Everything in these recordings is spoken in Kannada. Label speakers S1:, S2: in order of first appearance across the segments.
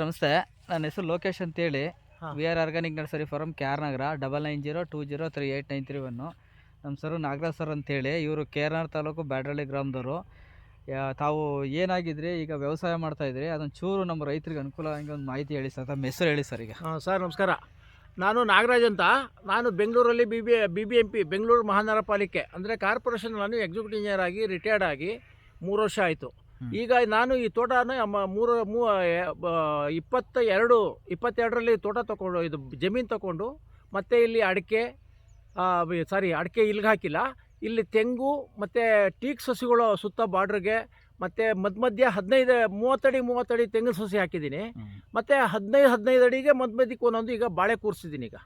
S1: ನಮಸ್ತೆ ನನ್ನ ಹೆಸರು ಲೋಕೇಶ್ ಅಂತೇಳಿ. V R organic nursery farm K R Nagar double nine zero two zero three eight nine three one ನಮ್ಮ ಸರ್ ನಾಗರಾಜ್ ಸರ್ ಅಂತೇಳಿ ಇವರು ಕೆ ಆರ್ ನಗರ ತಾಲೂಕು ಬ್ಯಾಡ್ರಳ್ಳಿ ಗ್ರಾಮದವರು. ತಾವು ಏನಾಗಿದ್ರಿ ಈಗ ವ್ಯವಸಾಯ ಮಾಡ್ತಾ ಇದ್ರಿ ಅದೊಂದು ಚೂರು ನಮ್ಮ ರೈತರಿಗೆ ಅನುಕೂಲ ಹಂಗೆ ಒಂದು ಮಾಹಿತಿ ಹೇಳಿ ಸರ್ ತಮ್ಮ ಹೆಸರು ಹೇಳಿ ಸರ್ ಈಗ.
S2: ಹಾಂ ಸರ್ ನಮಸ್ಕಾರ. ನಾನು ನಾಗರಾಜ್ ಅಂತ. ನಾನು ಬೆಂಗಳೂರಲ್ಲಿ B B B B M P Bengaluru Mahanagara Palike. ಅಂದರೆ ಕಾರ್ಪೊರೇಷನ್ ನಾನು ಎಕ್ಸಿಕ್ಯೂಟಿವ್ ಇಂಜಿನಿಯರ್ ಆಗಿ ರಿಟೈರ್ಡ್ ಆಗಿ ಮೂರು ವರ್ಷ ಆಯಿತು. ಈಗ ನಾನು ಈ ತೋಟನ ಮೂರು, ಮೂ ಇಪ್ಪತ್ತ ಎರಡು, ಇಪ್ಪತ್ತೆರಡರಲ್ಲಿ ತೋಟ ತಗೊಂಡು ಇದು ಜಮೀನು ತಗೊಂಡು ಮತ್ತು ಇಲ್ಲಿ ಅಡಿಕೆ ಸಾರಿ, ಅಡಿಕೆ ಇಲ್ಲಿಗೆ ಹಾಕಿಲ್ಲ. ಇಲ್ಲಿ ತೆಂಗು, ಮತ್ತು ಟೀಕ್ ಸಸಿಗಳು ಸುತ್ತ ಬಾರ್ಡ್ರಿಗೆ ಮತ್ತು ಮಧ್ಯ ಮಧ್ಯ ಹದಿನೈದು ಮೂವತ್ತಡಿ ಮೂವತ್ತಡಿ ತೆಂಗಿನ ಸಸಿ ಹಾಕಿದ್ದೀನಿ. ಮತ್ತೆ ಹದಿನೈದು ಹದಿನೈದು ಅಡಿಗೆ ಮಧ್ಯ ಮಧ್ಯಕ್ಕೆ ಒಂದೊಂದು ಈಗ ಬಾಳೆ ಕೂರಿಸಿದ್ದೀನಿ ಈಗ.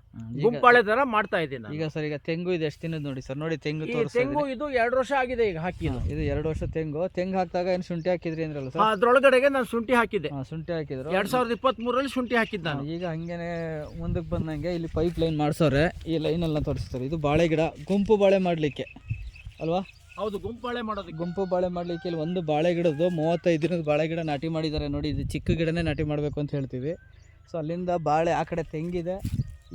S2: ಗುಂಪಾಳೆ ತರ ಮಾಡ್ತಾ ಇದ್ದೀನಿ.
S1: ಈಗ ಸರ್ ಈಗ ತೆಂಗು ಇದೆ ಎಷ್ಟು ದಿನದ ನೋಡಿ ಸರ್ ನೋಡಿ ತೆಂಗು
S2: ಈ ತೆಂಗು ಇದು ಎರಡು ವರ್ಷ ಆಗಿದೆ ಈಗ ಹಾಕಿ
S1: ಇದು. ಎರಡು ವರ್ಷ ತೆಂಗು. ತೆಂಗು ಹಾಕಿದಾಗ ಏನು ಶುಂಠಿ ಹಾಕಿದ್ರಿ ಅಂದ್ರಲ್ಲ ಸರ್?
S2: ಅದ್ರೊಳಗಡೆಗೆ ನಾನು ಶುಂಠಿ ಹಾಕಿದ್ದೆ.
S1: ಶುಂಠಿ ಹಾಕಿದ್ರು.
S2: ಎರಡು ಸಾವಿರದ ಇಪ್ಪತ್ತ್ ಮೂರರಲ್ಲಿ ಶುಂಠಿ ಹಾಕಿದ್ದಾನೆ ನಾನು.
S1: ಈಗ ಹಂಗೇನೆ ಮುಂದಕ್ಕೆ ಬಂದಂಗೆ ಇಲ್ಲಿ ಪೈಪ್ ಲೈನ್ ಮಾಡಿಸೋರೆ. ಈ ಲೈನೆಲ್ಲ ತೋರಿಸ್ತಾರೆ. ಇದು ಬಾಳೆ ಗಿಡ ಗುಂಪು ಬಾಳೆ ಮಾಡಲಿಕ್ಕೆ. ಅಲ್ವಾ?
S2: ಹೌದು ಗುಂಪು ಬಾಳೆ ಮಾಡೋದಕ್ಕೆ.
S1: ಗುಂಪು ಬಾಳೆ ಮಾಡಲಿಕ್ಕೆ ಇಲ್ಲಿ ಒಂದು ಬಾಳೆ ಗಿಡದ್ದು ಮೂವತ್ತೈದು ದಿನದ ಬಾಳೆ ಗಿಡ ನಾಟಿ ಮಾಡಿದ್ದಾರೆ ನೋಡಿ ಇದು ಚಿಕ್ಕ ಗಿಡನೇ ನಾಟಿ ಮಾಡಬೇಕು ಅಂತ ಹೇಳ್ತೀವಿ. ಸೊ ಅಲ್ಲಿಂದ ಬಾಳೆ ಆ ಕಡೆ ತೆಂಗಿದೆ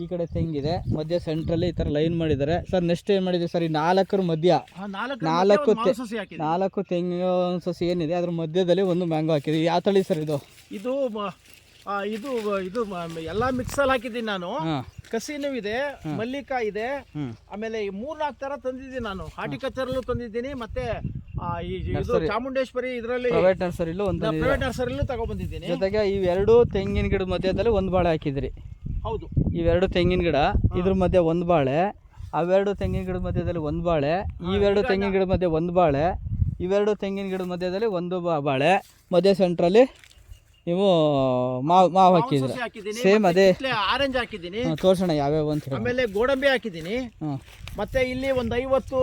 S1: ಈ ಕಡೆ ತೆಂಗಿದೆ ಮಧ್ಯ ಸೆಂಟ್ರಲ್ಲಿ ಈ ಥರ ಲೈನ್ ಮಾಡಿದ್ದಾರೆ. ಸರ್ ನೆಕ್ಸ್ಟ್ ಏನು ಮಾಡಿದೆ ಸರ್ ಈ ನಾಲ್ಕರ ಮಧ್ಯ.
S2: ನಾಲ್ಕು
S1: ನಾಲ್ಕು ತೆಂಗಿನ ಸಸಿ ಏನಿದೆ ಅದ್ರ ಮಧ್ಯದಲ್ಲಿ ಒಂದು ಮ್ಯಾಂಗೋ ಹಾಕಿದೆ ಯಾವ ತಳಿ ಸರ್ ಇದು?
S2: ಇದು ಆ, ಇದು ಇದು ಮ- ಎಲ್ಲಾ ಮಿಕ್ಸಲ್ಲಿ ಹಾಕಿದ್ದೀನಿ ನಾನು. ಕಸಿನು ಇದೆ ಮಲ್ಲಿಕಾಯಿ ಇದೆ ಆಮೇಲೆ ಈ ಮೂರ್ನಾಲ್ಕು ತರ ತಂದಿದ್ದೀನಿ ನಾನು. ಹಾರ್ಟಿಕಲ್ಚರಲ್ಲೂ ತಂದಿದ್ದೀನಿ ಮತ್ತೆ ಆ, ಈ ಇದು ಚಾಮುಂಡೇಶ್ವರಿ ಇದರಲ್ಲಿ
S1: ಪ್ರೈವೇಟ್ ನರ್ಸರಿಲೂ ಒಂದು
S2: ಪ್ರೈವೇಟ್ ನರ್ಸರಿಲೂ ತಗೊಬಂದಿದ್ದೀನಿ.
S1: ಜೊತೆಗೆ ಇವೆರಡು ತೆಂಗಿನ ಗಿಡದ ಮಧ್ಯದಲ್ಲಿ ಒಂದು ಬಾಳೆ ಹಾಕಿದ್ರಿ.
S2: ಹೌದು.
S1: ಇವೆರಡು ತೆಂಗಿನ ಗಿಡ ಇದ್ರ ಮಧ್ಯೆ ಒಂದು ಬಾಳೆ ಅವೆರಡು ತೆಂಗಿನ ಗಿಡದ ಮಧ್ಯದಲ್ಲಿ ಒಂದು ಬಾಳೆ ಇವೆರಡು ತೆಂಗಿನ ಗಿಡದ ಮಧ್ಯೆ ಒಂದು ಬಾಳೆ ಇವೆರಡು ತೆಂಗಿನ ಗಿಡದ ಮಧ್ಯದಲ್ಲಿ ಒಂದು ಬಾ- ಬಾಳೆ ಮಧ್ಯ ಸೆಂಟ್ರಲ್ಲಿ ನೀವು ಮಾವು ಮಾವು ಹಾಕಿದ್ರೆ ಸೇಮ್ ಅದೇ
S2: ಆರೆಂಜ್ ಹಾಕಿದ್ದೀನಿ.
S1: ತೋರ್ಸೋಣ ಯಾವ್ಯಾವ ಅಂತ
S2: ಆಮೇಲೆ ಗೋಡಂಬಿ ಹಾಕಿದ್ದೀನಿ. ಮತ್ತೆ ಇಲ್ಲಿ ಒಂದು ಐವತ್ತು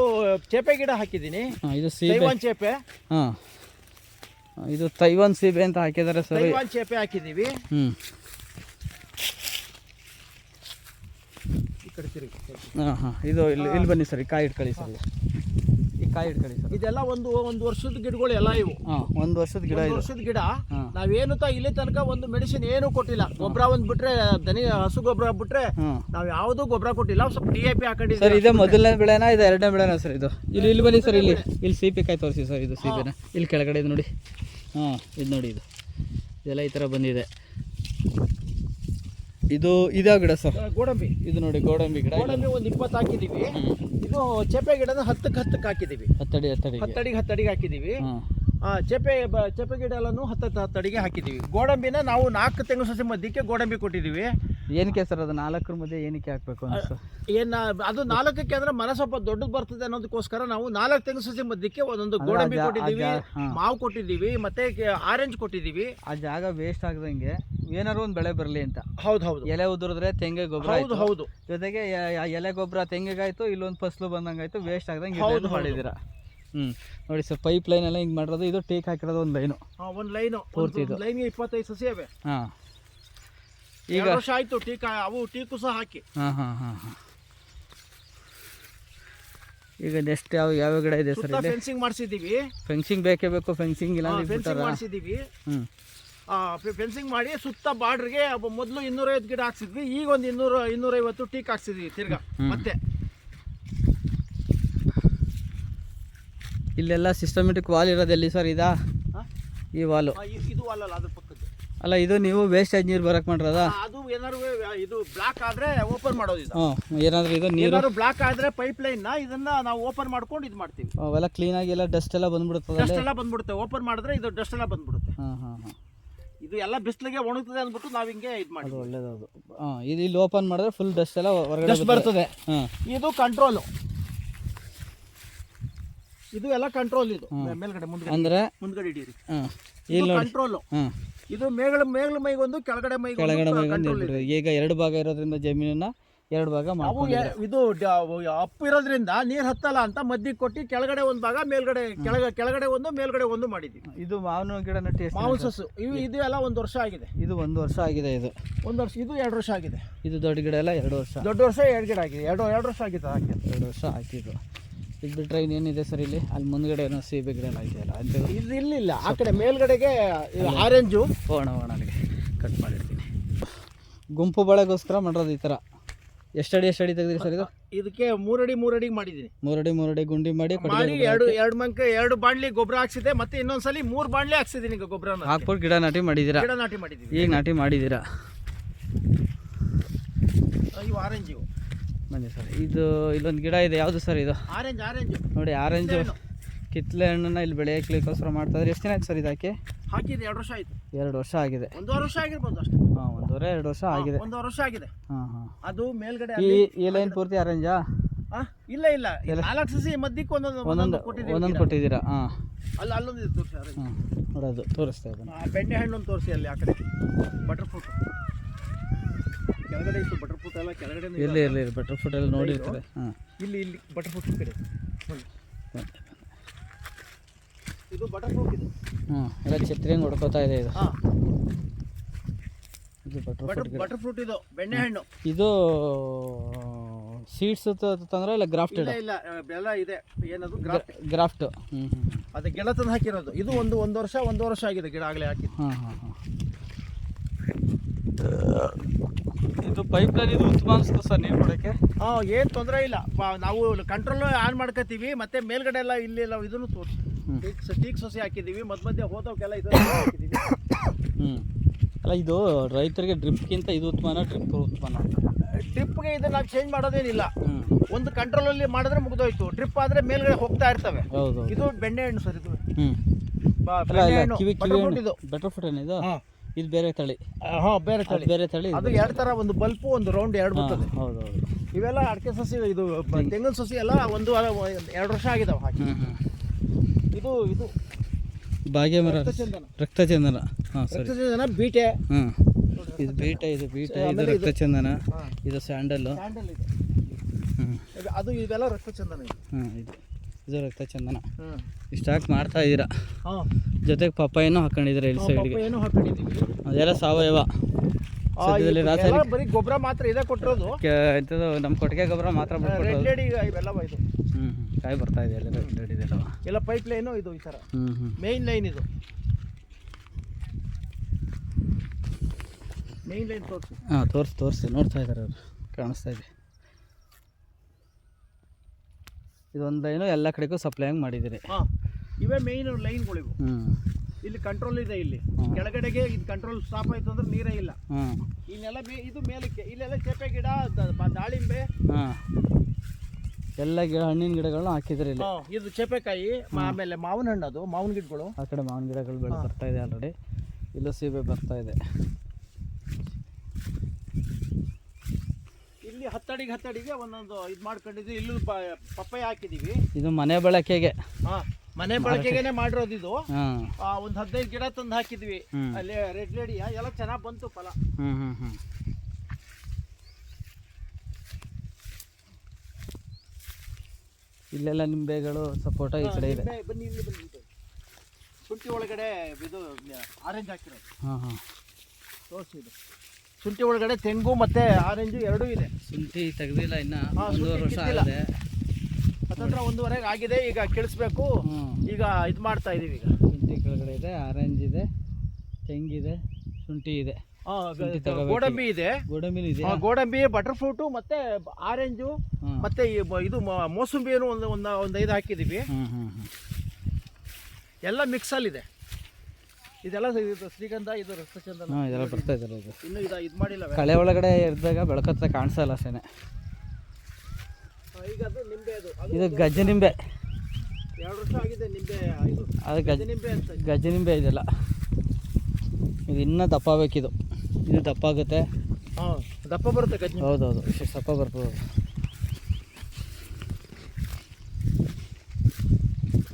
S2: ಚೇಪೆ ಗಿಡ ಹಾಕಿದ್ದೀನಿ.
S1: ಇದು ಸೇವನ್
S2: ತೈವಾನ್ ಚೇಪೆ.
S1: ಹಾಂ. ಇದು ತೈವನ್ ಸೀಬೆ ಅಂತ ಹಾಕಿದ್ದಾರೆ ಸರ್.
S2: ತೈವಾನ್ ಚೇಪೆ ಹಾಕಿದ್ದೀವಿ.
S1: ಹ್ಞೂ. ಹಾಂ ಹಾಂ. ಇದು ಇಲ್ಲಿ ಇಲ್ಲಿ ಬನ್ನಿ ಸರ್ ಈ ಕಾಯಿ ಇಟ್ಕೊಳ್ಳಿ ಸರ್. ಈ ಕಾಯಿ ಇಟ್ಕೊಳ್ಳಿ ಸರ್.
S2: ಇದೆಲ್ಲ ಒಂದು ಒಂದು ವರ್ಷದ ಗಿಡಗಳು ಎಲ್ಲ ಇವು.
S1: ಹಾಂ ಒಂದು ವರ್ಷದ ಗಿಡ ಇದು.
S2: ವರ್ಷದ ಗಿಡ. ನಾವೇನು ತ ಇಲ್ಲಿ ತನಕ ಒಂದು ಮೆಡಿಸಿನ್ ಏನು ಕೊಟ್ಟಿಲ್ಲ. ಗೊಬ್ಬರ ಒಂದ್ ಬಿಟ್ರೆ ದನಿ ಹಸು ಗೊಬ್ಬರ ಬಿಟ್ರೆ ನಾವು ಯಾವುದೂ ಗೊಬ್ಬರ ಕೊಟ್ಟಿಲ್ಲ. ಸ್ವಲ್ಪ ಡಿ ಎ ಪಿ
S1: ಸರ್ ಇದೆ ಮೊದಲನೇ ಬೆಳೆನಾ ಇದು ಎರಡನೇ ಬೆಳೆನಾ ಸರ್ ಇದು? ಇಲ್ಲಿ ಇಲ್ಲಿ ಬನ್ನಿ ಸರ್ ಇಲ್ಲಿ. ಇಲ್ಲಿ ಸೀಬೆಕಾಯಿ ತೋರಿಸಿ ಸರ್ ಇದು ಸೀಬೆನ ಇಲ್ಲಿ ಕೆಳಗಡೆ ಇದು ನೋಡಿ. ಹಾಂ. ಇದು ನೋಡಿ ಇದು. ಇದೆಲ್ಲ ಈ ಥರ ಬಂದಿದೆ. ಇದು ಇದೇ ಗಿಡ ಸರ್?
S2: ಗೋಡಂಬಿ.
S1: ಇದು ನೋಡಿ ಗೋಡಂಬಿ ಗಿಡ.
S2: ಗೋಡಂಬಿ ಒಂದು ಇಪ್ಪತ್ತು ಹಾಕಿದ್ದೀವಿ ಇದು ಚೇಪೆ ಗಿಡನ ಹತ್ತಕ್ಕೆ ಹತ್ತಕ್ಕೆ ಹಾಕಿದ್ದೀವಿ
S1: ಹತ್ತಡಿ ಹತ್ತಡಿ
S2: ಹತ್ತಡಿಗೆ ಹತ್ತಡಿಗೆ ಹಾಕಿದ್ದೀವಿ
S1: ಹಾಂ.
S2: ಆ, ಚೇಪೆ ಬ- ಚೇಪೆ ಗಿಡ ಎಲ್ಲನೂ ಹತ್ತತ್ತು ಹತ್ತಡಿಗೆ ಹಾಕಿದ್ದೀವಿ. ಗೋಡಂಬಿನ ನಾವು ನಾಲ್ಕು ತೆಂಗು ಸಸಿ ಮಧ್ಯಕ್ಕೆ ಗೋಡಂಬಿ ಕೊಟ್ಟಿದ್ದೀವಿ.
S1: ಏನಕ್ಕೆ ಸರ್ ಅದು ನಾಲ್ಕರ ಮಧ್ಯೆ ಏನಕ್ಕೆ ಹಾಕಬೇಕು
S2: ಏನ ಅದು ನಾಲ್ಕಕ್ಕೆ ಅಂದ್ರೆ ಮನ ಸ್ವಲ್ಪ ದೊಡ್ಡದು ಬರ್ತದೆ ಅನ್ನೋದಕ್ಕೋಸ್ಕರ ನಾವು ನಾಲ್ಕು ತೆಂಗು ಸಸಿ ಮಧ್ಯಕ್ಕೆ ಒಂದೊಂದು ಗೋಡಂಬಿ ಕೊಟ್ಟಿದ್ದೀವಿ ಮಾವು ಕೊಟ್ಟಿದ್ದೀವಿ ಮತ್ತೆ ಆರೆಂಜ್ ಕೊಟ್ಟಿದ್ದೀವಿ.
S1: ಆ ಜಾಗ ವೇಸ್ಟ್ ಆಗದಂಗೆ ಏನಾರು ಒಂದು ಬೆಳೆ ಬರಲಿ ಅಂತ.
S2: ಹೌದು ಹೌದು.
S1: ಎಲೆ ಉದುರಿದ್ರೆ ತೆಂಗೆ ಗೊಬ್ಬರ
S2: ಹೌದು ಹೌದು.
S1: ಜೊತೆಗೆ ಎಲೆ ಗೊಬ್ಬರ ತೆಂಗಿಗಾಯ್ತು ಇಲ್ಲೊಂದು ಫಸಲು ಬಂದಂಗಾಯ್ತು ವೇಸ್ಟ್ ಆಗದಂಗೆ ಮಾಡಿದ್ದೀರಾ? ಹ್ಞೂ ನೋಡಿ ಸರ್ ಪೈಪ್ ಲೈನ್ ಎಲ್ಲ ಹಿಂಗೆ ಮಾಡಿರೋದು ಇದು ಟೇಕ್ ಹಾಕಿರೋದು ಒಂದು ಲೈನು
S2: ಒಂದು ಲೈನು ಲೈನ್
S1: ಪೂರ್ತಿ ಇದು.
S2: ಲೈನ್ಗೆ ಇಪ್ಪತ್ತೈದು ಸಸಿ ಅವೆ
S1: ಹಾಂ.
S2: ಈಗ ವರ್ಷ ಆಯ್ತು ಟೀಕ ಅವು ಟೀಕು ಸಹ ಹಾಕಿ.
S1: ಹಾಂ ಹಾಂ ಹಾಂ ಹಾಂ. ಈಗ ನೆಕ್ಸ್ಟ್ ಯಾವ ಯಾವ ಗಿಡ ಇದೆ ಸರ್
S2: ಫೆನ್ಸಿಂಗ್ ಮಾಡಿಸಿದ್ದೀವಿ.
S1: ಫೆನ್ಸಿಂಗ್ ಬೇಕೇ ಬೇಕು ಫೆನ್ಸಿಂಗ್ ಇಲ್ಲ
S2: ಫೆನ್ಸಿಂಗ್ ಮಾಡಿಸಿದ್ದೀವಿ.
S1: ಹ್ಞೂ
S2: ಫೆನ್ಸಿಂಗ್ ಮಾಡಿ ಸುತ್ತ ಬಾರ್ಡ್ರಿಗೆ ಮೊದಲು ಇನ್ನೂರೈವತ್ತು ಗಿಡ ಹಾಕ್ಸಿದ್ವಿ ಈಗ ಒಂದು ಇನ್ನೂರ ಇನ್ನೂರೈವತ್ತು ಟೀಕ್ ಹಾಕ್ಸಿದ್ವಿ ತಿರ್ಗಾ ಮತ್ತೆ.
S1: ಇಲ್ಲೆಲ್ಲ ಸಿಸ್ಟಮೆಟಿಕ್ ವಾಲ್ ಇರೋದೆಲ್ಲಿ ಸರ್ ಇದಾ? ಈ ವಾಲು
S2: ಇದು ಅಲ್ಲಲ್ಲ ಅದ್ರ ಪಕ್ಕದ್ದು
S1: ಅಲ್ಲ ಇದು ನೀವು ವೇಸ್ಟೇಜ್ ನೀರು ಬರಕ್ಕೆ ಮಾಡಿರೋದಾ?
S2: ಅದು ಏನಾದ್ರು ಇದು ಬ್ಲಾಕ್ ಆದ್ರೆ ಓಪನ್ ಮಾಡೋದು
S1: ಹ್ಞೂ ಏನಾದರೂ ಇದು ನೀರು
S2: ಏನಾದ್ರು ಬ್ಲಾಕ್ ಆದ್ರೆ ಪೈಪ್ ಲೈನ್ನ ಇದನ್ನ ನಾವು ಓಪನ್ ಮಾಡ್ಕೊಂಡು ಇದು ಮಾಡ್ತೀವಿ.
S1: ಅವೆಲ್ಲ ಕ್ಲೀನಾಗಿ ಎಲ್ಲ ಡಸ್ಟ್ ಎಲ್ಲ ಬಂದ್ಬಿಡ್ತದೆ
S2: ಡಸ್ಟ್ ಎಲ್ಲ ಬಂದ್ಬಿಡುತ್ತೆ. ಓಪನ್ ಮಾಡಿದ್ರೆ ಇದು ಡಸ್ಟ್ ಎಲ್ಲ ಬಂದ್ಬಿಡುತ್ತೆ.
S1: ಹಾಂ ಹಾಂ ಹಾಂ.
S2: ಇದು ಎಲ್ಲ ಬಿಸಿಲಿಗೆ ಒಣಗ್ತದೆ ಅಂದ್ಬಿಟ್ಟು ನಾವು ಹಿಂಗೆ ಇದು
S1: ಮಾಡಿ
S2: ಮಾಡ್ತೀವಿ.
S1: ಒಳ್ಳೇದು ಅದು ಹಾಂ ಇದು ಇಲ್ಲಿ ಓಪನ್ ಮಾಡಿದ್ರೆ ಫುಲ್ ಡಸ್ಟ್ ಎಲ್ಲ ಹೊರಗಡೆ
S2: ಡಸ್ಟ್ ಬರ್ತದೆ. ಇದು ಕಂಟ್ರೋಲ್ ಇದು ಎಲ್ಲ ಕಂಟ್ರೋಲ್ ಇದು. ಮೇಲ್ಗಡೆ ಮುಂದ್ಗಡೆ.
S1: ಅಂದ್ರೆ?
S2: ಮುಂದ್ಗಡೆ ಇಡೀರಿ ಇದು
S1: ಇಲ್ಲಿ ನೋಡಿ.
S2: ಕಂಟ್ರೋಲ್ ಇದು ಮೇಗಳ ಮೇಗಳ ಮೈಗೊಂದು ಕೆಳಗಡೆ
S1: ಕೆಳಗಡೆ
S2: ಮೈಗೊಂದು
S1: ಮೇಲೆ
S2: ಕಂಟ್ರೋಲ್
S1: ಈಗ ಎರಡು ಭಾಗ ಇರೋದ್ರಿಂದ ಜಮೀನನ್ನ ಎರಡು ಭಾಗ
S2: ಇದು ಅಪ್ ಇರೋದ್ರಿಂದ ನೀರ್ ಹತ್ತಲ್ಲ ಅಂತ ಮದ್ದಿಗೆ ಕೊಟ್ಟು ಕೆಳಗಡೆ ಒಂದ್ ಭಾಗ ಮೇಲ್ಗಡೆ ಕೆಳಗ ಕೆಳಗಡೆ ಒಂದು ಮೇಲ್ಗಡೆ ಒಂದು ಮಾಡಿದ್ವಿ.
S1: ಇದು ಮಾವಿನ ಗಿಡ ನಟ್ಟಿ
S2: ಮಾವು
S1: ದಿನ
S2: ಇವು ಇದು ಎಲ್ಲ ಒಂದು ವರ್ಷ ಆಗಿದೆ.
S1: ಇದು ಒಂದು ವರ್ಷ ಆಗಿದೆ ಇದು.
S2: ಒಂದು ವರ್ಷ ಇದು ಎರಡು ವರ್ಷ ಆಗಿದೆ.
S1: ಇದು ದೊಡ್ಡ ಗಿಡ ಎಲ್ಲ ಎರಡು ವರ್ಷ.
S2: ದೊಡ್ಡ ವರ್ಷ ಎರಡು ಗಿಡ ಆಗಿದೆ. ಎರಡು ಎರಡು ವರ್ಷ ಆಗಿದೆ ಹಾಕಿ
S1: ಎರಡು ವರ್ಷ ಹಾಕಿದ್ದು ಇದು ಬಿಟ್ಟರೆ ಇನ್ನೇನಿದೆ ಸರ್ ಇಲ್ಲಿ? ಅಲ್ಲಿ ಮುಂದ್ಗಡೆ ಏನೋ ಸೀಬೆ ಗಿಡ ಎಲ್ಲ ಇದೆಯಲ್ಲ ಅದು
S2: ಇದು ಇಲ್ಲಿಲ್ಲ ಆ ಕಡೆ ಮೇಲ್ಗಡೆಗೆ ಆರೆಂಜು
S1: ಓಣ ಹೋಗೋಣ ಅಲ್ಲಿಗೆ
S2: ಕಟ್ ಮಾಡಿರ್ತೀನಿ.
S1: ಗುಂಪು ಬಳೆಗೋಸ್ಕರ ಮಾಡಿರೋದು ಈ ಥರ. ಎಷ್ಟಡಿ ಎಷ್ಟಡಿ ತೆಗೆದಿರಿ ಸರ್ ಇದು?
S2: ಇದಕ್ಕೆ ಮೂರಡಿ ಮೂರಡಿ ಮಾಡಿದ್ದೀನಿ.
S1: ಮೂರಡಿ ಮೂರಡಿ ಗುಂಡಿ ಮಾಡಿ
S2: ಮಾಡಿ ಎರಡು ಎರಡು ಮಂಕ ಎರಡು ಬಾಣ್ಲಿ ಗೊಬ್ಬರ ಹಾಕ್ಸಿದೆ ಮತ್ತೆ ಇನ್ನೊಂದ್ಸಲಿ ಮೂರು ಬಾಣ್ಲಿ ಹಾಕ್ಸಿದ್ದೀನಿ ಈಗ ಗೊಬ್ಬರ
S1: ಹಾಕ್ಬಿಟ್ಟು ಗಿಡ ನಾಟಿ ಮಾಡಿದೀರಾ
S2: ಗಿಡ ನಾಟಿ ಮಾಡಿದ್ದೀನಿ.
S1: ಈಗ ನಾಟಿ ಮಾಡಿದ್ದೀರಾ?
S2: ಇವು ಆರೆಂಜ್ ಇವು.
S1: ಬನ್ನಿ ಸರ್. ಇದು ಇಲ್ಲೊಂದು ಗಿಡ ಇದೆ. ಯಾವುದು ಸರ್ ಇದು?
S2: ಆರೆಂಜ್ ಆರೆಂಜ್
S1: ನೋಡಿ ಆರೆಂಜು ಕಿತ್ಲೆ ಹಣ್ಣನ್ನ ಇಲ್ಲಿ ಬೆಳೆಯಕ್ಕೋಸ್ಕರ ಮಾಡ್ತಾ ಇದ್ರೆ ಎಷ್ಟು ದಿನ ಆಯ್ತು ಸರ್ ಇದಕ್ಕೆ? ಹಾಕಿ
S2: ಹಾಕಿದ್ದು ಎರಡು ವರ್ಷ ಆಯ್ತು.
S1: ಎರಡು ವರ್ಷ ಆಗಿದೆ.
S2: ಒಂದೂವರೆ ವರ್ಷ ಆಗಿರ್ಬೋದು ಅಷ್ಟೇ.
S1: ಹಾಂ ಒಂದೂವರೆ ಎರಡು ವರ್ಷ ಆಗಿದೆ.
S2: ಒಂದೂವರೆ ವರ್ಷ ಆಗಿದೆ.
S1: ಹಾಂ ಹಾಂ.
S2: ಅದು ಮೇಲ್ಗಡೆ
S1: ಈ ಈ ಲೈನ್ ಪೂರ್ತಿ ಆರೆಂಜಾ
S2: ಇಲ್ಲ ಇಲ್ಲ. ನಾಲ್ಕು ಸಸಿ ಮಧ್ಯಕ್ಕೆ ಒಂದೊಂದು
S1: ಒಂದೊಂದು
S2: ಒಂದೊಂದು
S1: ಕೊಟ್ಟಿದ್ದೀರಾ? ಹಾಂ.
S2: ಅಲ್ಲಿ ಅಲ್ಲೊಂದು ಇದೆ ತೋರಿಸಿ
S1: ಹಾಂ ನೋಡೋದು ತೋರಿಸ್ತಾ ಇದ್ದಾನೆ.
S2: ಆ, ಬೆಣ್ಣೆ ಹಣ್ಣೊಂದು ತೋರಿಸಿ ಅಲ್ಲಿ ಆ ಕಡೆ. ಬಟರ್ ಫ್ರೂಟ್ ಕೆಳಗಡೆ ಇತ್ತು ಬಟರ್ ಫ್ರೂಟ್ ಎಲ್ಲ ಕೆಳಗಡೆ
S1: ಇರಲಿ ಇರಲಿ ಬಟರ್ ಫ್ರೂಟ್ ಎಲ್ಲ ನೋಡಿರ್ತಾರೆ ಹಾಂ.
S2: ಇಲ್ಲಿ ಇಲ್ಲಿ ಬಟರ್ ಫ್ರೂಟ್ ಕಡೆ. ನೋಡಿ. ಇದು ಬಟರ್ ಫ್ರೂಟ್ ಇದು.
S1: ಹ್ಞೂ ಎಲ್ಲ ಛತ್ರಿ ಹೆಂಗೆ ಹೊಡ್ಕೋತಾ ಇದೆ ಇದು.
S2: ಹಾ.
S1: ಇದು butter
S2: butter
S1: fruit
S2: butter fruit ಇದು ಬೆಣ್ಣೆ ಹಣ್ಣು.
S1: ಇದು ಸೀಡ್ಸ್ ತಂದ್ರೆ ಇಲ್ಲ ಗ್ರಾಫ್ಟ್
S2: ಇಲ್ಲ ಇಲ್ಲ ಬೆಲ್ಲ ಇದೆ. ಏನದು? ಗ್ರಾಫ್ಟ್
S1: ಗ್ರಾಫ್ಟ್ ಹ್ಞೂ ಹ್ಞೂ
S2: ಅದು ಗಿಡ ತಂದು ಹಾಕಿರೋದು. ಇದು ಒಂದು ಒಂದು ವರ್ಷ ಒಂದು ವರ್ಷ ಆಗಿದೆ ಗಿಡ ಆಗಲೇ ಹಾಕಿ
S1: ಹಾಂ ಹಾಂ ಹಾಂ ಇದು ಪೈಪ್ ಲೈನ್ ಇದು ಉತ್ತಮ ಅನಿಸ್ತು ಸರ್ ನೀರು ಕೊಡೋಕ್ಕೆ
S2: ಹಾಂ ಏನು ತೊಂದರೆ ಇಲ್ಲ. ಪ- ನಾವು ಕಂಟ್ರೋಲ್ ಆನ್ ಮಾಡ್ಕೋತೀವಿ ಮತ್ತೆ ಮೇಲ್ಗಡೆ ಎಲ್ಲ ಇಲ್ಲಿ ಎಲ್ಲ ಇದನ್ನು ತೋರಿಸಿ
S1: ಟೀಕ್
S2: ಟೀಕ್ ಟೀಕ್ ಸೊಸೆ ಹಾಕಿದ್ದೀವಿ ಮಧ್ಯ ಮಧ್ಯೆ ಹೋದವಕ್ಕೆಲ್ಲ ಇದನ್ನು ಹಾಕಿದ್ದೀವಿ
S1: ಹ್ಞೂ ಅಲ್ಲ ಇದು ರೈತರಿಗೆ ಡ್ರಿಪ್ಗಿಂತ ಇದು ಉತ್ಪನ್ನ ಡ್ರಿಪ್ ಉತ್ಪನ್ನ
S2: ಡ್ರಿಪ್ಗೆ ಇದನ್ನ ನಾವು ಚೇಂಜ್ ಮಾಡೋದೇನಿಲ್ಲ.
S1: ಹ್ಞೂ
S2: ಒಂದು ಕಂಟ್ರೋಲಲ್ಲಿ ಮಾಡಿದ್ರೆ ಮುಗಿದೋಯ್ತು. ಡ್ರಿಪ್ ಆದರೆ ಮೇಲ್ಗಡೆ ಹೋಗ್ತಾ ಇರ್ತವೆ.
S1: ಹೌದು
S2: ಇದು ಬೆಣ್ಣೆ ಹಣ್ಣು ಸರ್ ಇದು.
S1: ಹ್ಞೂ
S2: ಬ-
S1: ಅಲ್ಲ
S2: ಬೆಣ್ಣೆ
S1: ಇಲ್ಲ
S2: ಹಣ್ಣು
S1: ಕಿವಿ ಕಿವಿ
S2: fruit ಇದು.
S1: ಬೆಟರ್ ಫ್ರೂಟ್ ಏನಿದು
S2: ಹಾಂ.
S1: ಇದು ಬೇರೆ ತಳಿ.
S2: ಹಾಂ ಬೇರೆ ತಳಿ.
S1: ಬೇರೆ ತಳಿ
S2: ಅದು ಎರಡು ಥರ ಒಂದು ಬಲ್ಪು ಒಂದು ರೌಂಡ್ ಎರಡು ಬರ್ತದೆ.
S1: ಹೌದು ಹೌದು.
S2: ಇವೆಲ್ಲ ಅಡಿಕೆ ಸಸಿ ಇದು ತೆಂಗಿನ ಸಸಿ ಎಲ್ಲ ಒಂದು ಎರಡು ವರ್ಷ ಆಗಿದಾವೆ ಹಾಕಿ. ಇದು ಇದು
S1: ಬಾಗೆ ಮರ
S2: ರಕ್ತಚಂದನ.
S1: ಹಾಂ ಸರಿ.
S2: ರಕ್ತಚಂದನ ಬೀಟೆ.
S1: ಹಾಂ ಇದು ಬೀಟೆ ಇದು ಬೀಟೆ ಇದು
S2: ರಕ್ತ ಚಂದನ
S1: ರಕ್ತಚಂದನ ಇದು ಸ್ಯಾಂಡಲ್ಲು.
S2: ಸ್ಯಾಂಡಲ್ ಇದೆ. ಇದು- ಅದು ಇದೆಲ್ಲ ರಕ್ತಚಂದನ ಚಂದನ
S1: ಹಾಂ ಇದು ಇದು ರಕ್ತಚಂದನ.
S2: ಇಷ್ಟು
S1: ಹಾಕಿ ಮಾಡ್ತಾ ಇದ್ದೀರಾ
S2: ಹಾಂ.
S1: ಜೊತೆಗೆ ಪಪ್ಪಾಯನ್ನು ಹಾಕೊಂಡಿದ್ದಾರೆ ಇಲ್ಲಿ ಸೈಡ್ಗೆ
S2: ಏನು ಹಾಕೊಂಡಿದ್ದೀವಿ.
S1: ಅದೆಲ್ಲ ಸಾವಯವ.
S2: ಆ,
S1: ಸದ್ಯದಲ್ಲಿ
S2: ಇದು
S1: ರಾಸಾಯನಿಕ
S2: ಬರೀ ಗೊಬ್ಬರ ಮಾತ್ರ ಇದೆ ಕೊಟ್ಟಿರೋದು.
S1: ಕೆ- ಎಂಥದ್ದು ನಮ್ಮ ಕೊಟ್ಟಿಗೆ ಗೊಬ್ಬರ ಮಾತ್ರ
S2: ರೆಡ್
S1: ಬಿಟ್ಕೊಟ್ಟೋದು
S2: ಲೇಡಿ ಇವೆಲ್ಲ ಇದು.
S1: ಹ್ಞೂ ಕಾಯಿ ಬರ್ತಾ ಇದೆ ಎಲ್ಲ ಇದೆಲ್ಲ.
S2: ಪೈಪ್ ಲೈನು ಇದು ಈ ಥರ
S1: ಹ್ಞೂ ಹ್ಞೂ
S2: ಮೇಯ್ನ್ ಲೈನ್ ಇದು. ಮೇಯ್ನ್ ಲೈನ್ ತೋರಿಸಿ.
S1: ಹಾಂ ತೋರಿಸಿ ತೋರಿಸಿ. ನೋಡ್ತಾ ಇದ್ದಾರೆ ಅವರು. ಕಾಣಿಸ್ತಾ ಇದೆ. ಇದೊಂದು ಲೈನು ಎಲ್ಲ ಕಡೆಗೂ ಸಪ್ಲೈ ಹಂಗೆ ಮಾಡಿದ್ದೀರಿ.
S2: ಹಾಂ. ಇವೇ ಮೇಯ್ನ್ ಲೈನ್ಗಳಿವು. ಇಲ್ಲಿ ಕಂಟ್ರೋಲ್ ಇದೆ ಇಲ್ಲಿ. ಕೆಳಗಡೆಗೆ ಇದು ಕಂಟ್ರೋಲ್ ಸ್ಟಾಪ್ ಆಯ್ತು ಅಂದ್ರೆ ನೀರೇ ಇಲ್ಲ.
S1: ಇಲ್ಲೆಲ್ಲ
S2: ಇನ್ನೆಲ್ಲ ಮೇ ಇದು ಮೇಲಕ್ಕೆ ಇಲ್ಲೆಲ್ಲ ಚೇಪೆ ಗಿಡ ದ- ದಾಳಿಂಬೆ.
S1: ಎಲ್ಲ ಗಿಡ ಹಣ್ಣಿನ ಗಿಡಗಳನ್ನ ಹಾಕಿದ್ರೆ ಇಲ್ಲಿ.
S2: ಇದು ಚೇಪೆಕಾಯಿ ಮ- ಆಮೇಲೆ ಮಾವಿನ ಹಣ್ಣು ಅದು ಮಾವಿನ ಗಿಡಗಳು.
S1: ಆ ಕಡೆ ಮಾವಿನ ಗಿಡಗಳು ಬೆಳೆ ಬರ್ತಾ ಇದೆ ಆಲ್ರೆಡಿ ಇಲ್ಲೂ ಸೀಬೆ ಬರ್ತಾ ಇದೆ.
S2: ಇಲ್ಲಿ ಹತ್ತಡಿಗೆ ಹತ್ತಡಿಗೆ ಒಂದೊಂದು ಇದು ಮಾಡ್ಕೊಂಡಿದ್ವಿ. ಇಲ್ಲೂ ಪಪ್ಪಾಯ ಹಾಕಿದೀವಿ.
S1: ಇದು ಮನೆ ಬಳಕೆಗೆ.
S2: ಹಾ. ಮನೆ ಬಳಕೆಗೆನೆ ಮಾಡಿರೋದು ಇದು
S1: ಹಾಂ.
S2: ಆ, ಒಂದ್ ಹದಿನೈದು ಗಿಡ ತಂದು ಹಾಕಿದ್ವಿ.
S1: ಹ್ಮ್.
S2: ಅಲ್ಲಿ ರೆಡ್ ಲೇಡಿಯ ಎಲ್ಲ ಚೆನ್ನಾಗಿ ಬಂತು ಫಲ.
S1: ಹ್ಞೂ ಹ್ಞೂ ಹ್ಞೂ ಇಲ್ಲೆಲ್ಲ ನಿಂಬೆಗಳು ಸಪೋಟ ಈ ಕಡೆ ಇದೆ.
S2: ನಿಂಬೆ- ಬನ್ನಿ ಇಲ್ಲಿ ಬನ್ನಿ ಇದು. ಶುಂಠಿ ಒಳಗಡೆ ಇದು ಆರೆಂಜ್ ಹಾಕಿರೋದು.
S1: ಹಾಂ ಹಾಂ.
S2: ತೋರಿಸಿ ಇದು. ಶುಂಠಿ ಒಳಗಡೆ ತೆಂಗು ಮತ್ತೆ ಆರೆಂಜು ಎರಡೂ ಇದೆ.
S1: ಶುಂಠಿ ತೆಗೆದಿಲ್ಲ ಇನ್ನೂ
S2: ಹಾ,
S1: ಒಂದೂವರೆ ವರ್ಷ
S2: ಕಿತ್ತಿಲ್ಲ.
S1: ಆಗಿದೆ.
S2: ಹತ್ತತ್ರ ಒಂದೂವರೆಗೆ ಆಗಿದೆ ಈಗ ಕೆಳಿಸ್ಬೇಕು. ಈಗ ಇದು ಮಾಡ್ತಾ ಇದೀವಿ ಈಗ.
S1: ಶುಂಠಿ ಕೆಳಗಡೆ ಇದೆ ಆರೆಂಜ್ ಇದೆ ತೆಂಗಿದೆ ಶುಂಠಿ ಇದೆ.
S2: ಆ,
S1: ಶುಂಠಿ ತಗೋಬೇಕು.
S2: ಗೋಡಂಬಿ ಇದೆ.
S1: ಗೋಡಂಬಿ ಇದೆ
S2: ಆ, ಗೋಡಂಬಿ ಬಟರ್ ಫ್ರೂಟು ಮತ್ತೆ ಆರೆಂಜು ಮತ್ತೆ ಈ ಬ- ಇದು ಮ- ಮೋಸಂಬಿಯನ್ನು ಒಂದು ಒಂದು ಒಂದು ಐದು ಹಾಕಿದ್ದೀವಿ
S1: ಎಲ್ಲ ಮಿಕ್ಸ್ ಅಲ್ಲಿ
S2: ಎಲ್ಲ ಮಿಕ್ಸಲ್ಲಿದೆ ಇದೆಲ್ಲ ಇದು ಶ್ರೀಗಂಧ ಇದು ರಕ್ತಚಂದನ
S1: ಹಾಂ ಇದೆಲ್ಲ ಬರ್ತಾ ಇದ್ದಾರೆ ಇದು.
S2: ಇನ್ನು ಇದು ಇದು ಮಾಡಿಲ್ಲ.
S1: ಕಳೆ ಒಳಗಡೆ ಇದ್ದಾಗ ಬೆಳಕತ್ತ ಕಾಣಿಸಲ್ಲ ಅಷ್ಟೇ
S2: ಈಗ ಅದು ನಿಂಬೆ ಅದು. ಅದು
S1: ಇದು ಗಜ್ಜೆ ನಿಂಬೆ.
S2: ಎರಡು ವರ್ಷ ಆಗಿದೆ ನಿಂಬೆ ಇದು
S1: ಅದು ಗಜ್ಜ
S2: ಗಜ ನಿಂಬೆ ಅಂತ.
S1: ಗಜ್ಜೆ ನಿಂಬೆ ಇದೆಲ್ಲ. ಇದು ಇನ್ನೂ ದಪ್ಪ ಬೇಕಿದು. ಇದು ದಪ್ಪ ಆಗುತ್ತೆ.
S2: ಹಾಂ ದಪ್ಪ ಬರುತ್ತೆ ನಿಂಬೆ.
S1: ಹೌದೌದು ಇಷ್ಟು ದಪ್ಪ ಬರ್ತದೆ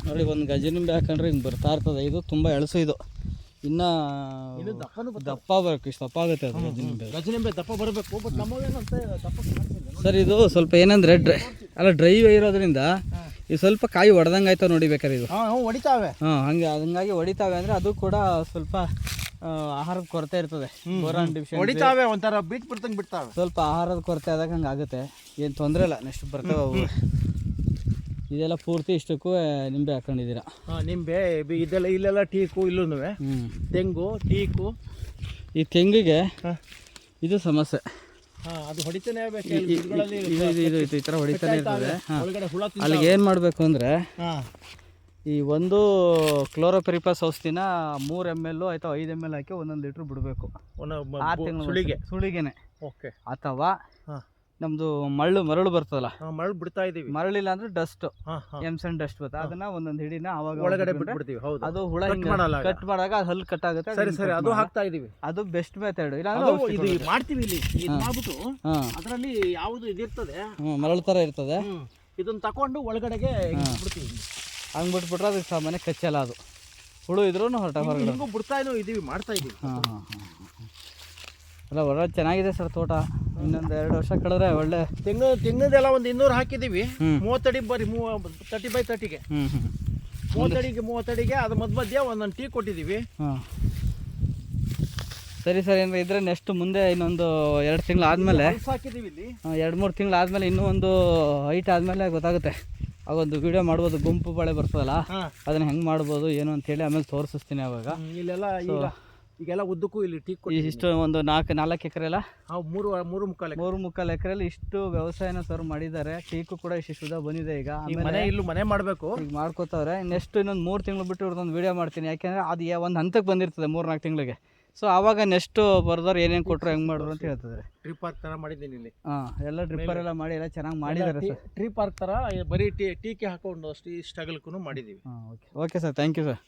S1: ನೋಡಿ ಒಂದು ಗಜ್ಜ ನಿಂಬೆ ಹಾಕೊಂಡ್ರೆ ಹಿಂಗೆ ಬರ್ತಾ ಇರ್ತದೆ. ಇದು ತುಂಬ ಎಳಸು ಇದು. ಇನ್ನು
S2: ಇನ್ನು ದಪ್ಪನೂ ಬರ್ತದೆ
S1: ದಪ್ಪ ಬರಬೇಕು ಇಷ್ಟು ದಪ್ಪ ಆಗುತ್ತೆ ಅದು ಗಜ್ಜೆ ಗಜನಿಂಬೆ
S2: ಗಜ ನಿಂಬೆ ದಪ್ಪ ಬರಬೇಕು ಬಟ್ ನಮಗೇನಂತ ದಪ್ಪ ನೋಡಿ.
S1: ಸರ್ ಇದು ಸ್ವಲ್ಪ ಏನಂದ್ರೆ ಡ್ರೈ ಅಲ್ಲ ಡ್ರೈ ಇರೋದ್ರಿಂದ ಇದು ಸ್ವಲ್ಪ ಕಾಯಿ ಹೊಡೆದಂಗೆ ಆಯ್ತಾವ ನೋಡಿ ಬೇಕಾದ್ರೆ ಇದು.
S2: ಹಾಂ ಹ್ಞೂ ಹೊಡಿತಾವೆ.
S1: ಹಾಂ ಹಂಗೆ ಹಂಗಾಗಿ ಹೊಡಿತಾವೆ ಅಂದ್ರೆ ಅದು ಕೂಡ ಸ್ವಲ್ಪ ಆ, ಆಹಾರದ ಕೊರತೆ ಇರ್ತದೆ. ಬೋರಾನ್
S2: ಹೊಡಿತಾವೆ ಒಂಥರ ಬೀಟ್ ಬಿಡ್ತಂಗೆ ಬಿಡ್ತಾವೆ.
S1: ಸ್ವಲ್ಪ ಆಹಾರದ ಕೊರತೆ ಆದಾಗ ಹಂಗೆ ಆಗುತ್ತೆ. ಏನು ತೊಂದರೆ ಇಲ್ಲ ನೆಕ್ಸ್ಟ್ ಬರ್ತಾವೆ ಅವು. ಇದೆಲ್ಲ ಪೂರ್ತಿ ಇಷ್ಟಕ್ಕೂ ನಿಂಬೆ ಹಾಕೊಂಡಿದ್ದೀರಾ?
S2: ಹಾಂ ನಿಂಬೆ ಇದೆಲ್ಲ ಇಲ್ಲೆಲ್ಲ ಟೀಕು ಇಲ್ಲೂ ತೆಂಗು ಟೀಕು.
S1: ಈ ತೆಂಗಿಗೆ ಇದು ಸಮಸ್ಯೆ.
S2: ಅದು ಹೊಡಿತಾನೆ
S1: ಇದು ಇದು ಈ ಥರ ಹೊಡಿತಾನೆ ಇರ್ತದೆ. ಹಾಂ. ಅಲ್ಲಿಗೆ ಏನು ಮಾಡಬೇಕು ಅಂದರೆ ಈ ಒಂದು ಕ್ಲೋರೋಪೆರಿಪಾಸ್ ಔಷಧಿನ ಮೂರು ಎಂ ಎಲ್ ಅಥವಾ ಐದು ಎಂ ಎಲ್ ಹಾಕಿ ಒಂದೊಂದು ಲೀಟ್ರ್ ಬಿಡಬೇಕು.
S2: ಸುಳಿಗೆ.
S1: ಸುಳಿಗೆನೆ.
S2: ಓಕೆ.
S1: ಅಥವಾ
S2: ಹಾಂ
S1: ನಮ್ಮದು ಮರಳು ಮರಳು ಬರ್ತದಲ್ಲ
S2: ಮರಳು ಬಿಡ್ತಾ ಇದೀವಿ
S1: ಮರಳಿಲ್ಲ ಅಂದ್ರೆ ಡಸ್ಟ್ ಎಮ್ಸನ್ ಡಸ್ಟ್ ಬರುತ್ತೆ. ಅದನ್ನ ಒಂದೊಂದು ಹಿಡಿನ ಅವಾಗ
S2: ಒಳಗಡೆ ಬಿಟ್ಬಿಡ್ತೀವಿ ಹೌದು.
S1: ಅದು ಹುಳ ಕಟ್ ಮಾಡಾಗ ಅದು ಹಲ್ಲು ಕಟ್ ಆಗುತ್ತೆ
S2: ಸರಿ ಸರಿ. ಅದು. ಹಾಕ್ತಾ ಇದೀವಿ
S1: ಅದು ಬೆಸ್ಟ್ ಮೆಥಡ್ ಇಲ್ಲ
S2: ಇದು ಮಾಡ್ತೀವಿ ಇಲ್ಲಿ. ಇದು. ಮಾಡ್ಬಿಟ್ಟು ಅದರಲ್ಲಿ ಯಾವುದು ಇದಿರ್ತದೆ?
S1: ಮರಳು ತರ ಇರ್ತದೆ.
S2: ಇದನ್ನ ತಕೊಂಡು ಒಳಗಡೆಗೆ ಬಿಡ್ತೀವಿ
S1: ಹಂಗ್ ಬಿಟ್ಬಿಟ್ರೆ ಅದಕ್ಕೆ ಸಾಮಾನ್ಯ ಕಚ್ಚಲ್ಲ ಅದು. ಹುಳು ಇದ್ರೂ ಹೊರಟ ಹೊರಗಡೆ.
S2: ಬಿಡ್ತಾ ಇದೀವಿ ಮಾಡ್ತಾ ಇದೀವಿ
S1: ಅಲ್ಲ ಹೊರ ಚೆನ್ನಾಗಿದೆ ಸರ್ ತೋಟ. ಇನ್ನೊಂದು ಎರಡು ವರ್ಷ ಕಳೆದ್ರೆ ಒಳ್ಳೆ
S2: ತೆಂಗು ತೆಂಗಿನದೆಲ್ಲ ಒಂದು ಇನ್ನೂರು ಹಾಕಿದೀವಿ
S1: ಹ್ಮ್.
S2: ಮೂವತ್ತಡಿ ಬರೀ ಮೂವ ತರ್ಟಿ ಬೈ ತರ್ಟಿಗೆ
S1: ಹ್ಞೂ ಹ್ಞೂ
S2: ಮೂವತ್ತಡಿಗೆ ಮೂವತ್ತಡಿಗೆ ಅದು ಮಧ್ಯ ಮಧ್ಯ ಒಂದೊಂದು ಟೀ ಕೊಟ್ಟಿದ್ದೀವಿ.
S1: ಸರಿ ಸರಿ ಸರ್ ಏನಾರ ಇದ್ರೆ ನೆಕ್ಸ್ಟ್ ಮುಂದೆ ಇನ್ನೊಂದು ಎರಡು ತಿಂಗಳು ಆದಮೇಲೆ
S2: ಹಲ್ಸ್ ಹಾಕಿದ್ದೀವಿ ಇಲ್ಲಿ.
S1: ಎರಡು ಮೂರು ತಿಂಗಳು ಆದಮೇಲೆ ಇನ್ನೂ ಒಂದು ಹೈಟ್ ಆದಮೇಲೆ ಗೊತ್ತಾಗುತ್ತೆ. ಆಗೊಂದು ವಿಡಿಯೋ ಮಾಡ್ಬೋದು ಗುಂಪು ಬಳೆ ಬರ್ತದಲ್ಲ
S2: ಹಾಂ.
S1: ಅದನ್ನ ಹೆಂಗೆ ಮಾಡ್ಬೋದು ಏನು ಅಂತೇಳಿ ಆಮೇಲೆ ತೋರಿಸ್ತೀನಿ ಅವಾಗ
S2: ಇಲ್ಲೆಲ್ಲ ಈಗ ಈಗೆಲ್ಲ ಉದ್ದಕ್ಕೂ ಇಲ್ಲಿ ಟೀಕ್
S1: ಇಷ್ಟು ಒಂದು ನಾಲ್ಕು ನಾಲ್ಕು ಎಕರೆ ಎಲ್ಲ
S2: ನಾವು ಮೂರು ಮೂರು ಮುಕ್ಕಾಲು
S1: ಮೂರು ಮುಕ್ಕಾಲು ಎಕರೆಯಲ್ಲಿ ಇಷ್ಟು ವ್ಯವಸಾಯನ ಸರ್ ಮಾಡಿದ್ದಾರೆ. ಟೀಕು ಕೂಡ ಇಷ್ಟು ಶುದ್ಧ ಬಂದಿದೆ ಈಗ. ಆಮೇಲೆ
S2: ಮನೆ ಇಲ್ಲೂ ಮನೆ ಮಾಡಬೇಕು.
S1: ಈಗ ಮಾಡ್ಕೋತಾವ್ರೆ. ನೆಕ್ಸ್ಟ್ ಇನ್ನೊಂದು ಮೂರು ತಿಂಗಳು ಬಿಟ್ಟು ಇವ್ರದ್ದೊಂದು ವಿಡಿಯೋ ಮಾಡ್ತೀನಿ. ಯಾಕೆಂದರೆ ಅದು ಒಂದು ಹಂತಕ್ಕೆ ಬಂದಿರ್ತದೆ ಮೂರು ನಾಲ್ಕು ತಿಂಗಳಿಗೆ. ಸೊ ಆವಾಗ ನೆಕ್ಸ್ಟ್ ಬರ್ದವ್ರು ಏನೇನು ಕೊಟ್ಟರು ಹೆಂಗೆ ಮಾಡಿದ್ರು ಅಂತ ಹೇಳ್ತಿದ್ದಾರೆ
S2: ಟ್ರಿಪ್ ಪಾರ್ಕ್ ತರ ಮಾಡಿದ್ದೀನಿ ಇಲ್ಲಿ.
S1: ಹಾಂ ಎಲ್ಲ ಡ್ರಿಪ್ಪರ್ ಎಲ್ಲ ಮಾಡಿ ಎಲ್ಲ ಚೆನ್ನಾಗಿ ಮಾಡಿದ್ದಾರೆ ಸರ್
S2: ಟ್ರೀ ಪಾರ್ಕ್ ತರ ಬರೀ ಟೀ ಟೀಕೆ ಹಾಕೊಂಡು ಅಷ್ಟು ಈ ಅಗಲಕ್ಕೂ ಮಾಡಿದ್ದೀವಿ
S1: ಹಾಂ okay okay sir thank you sir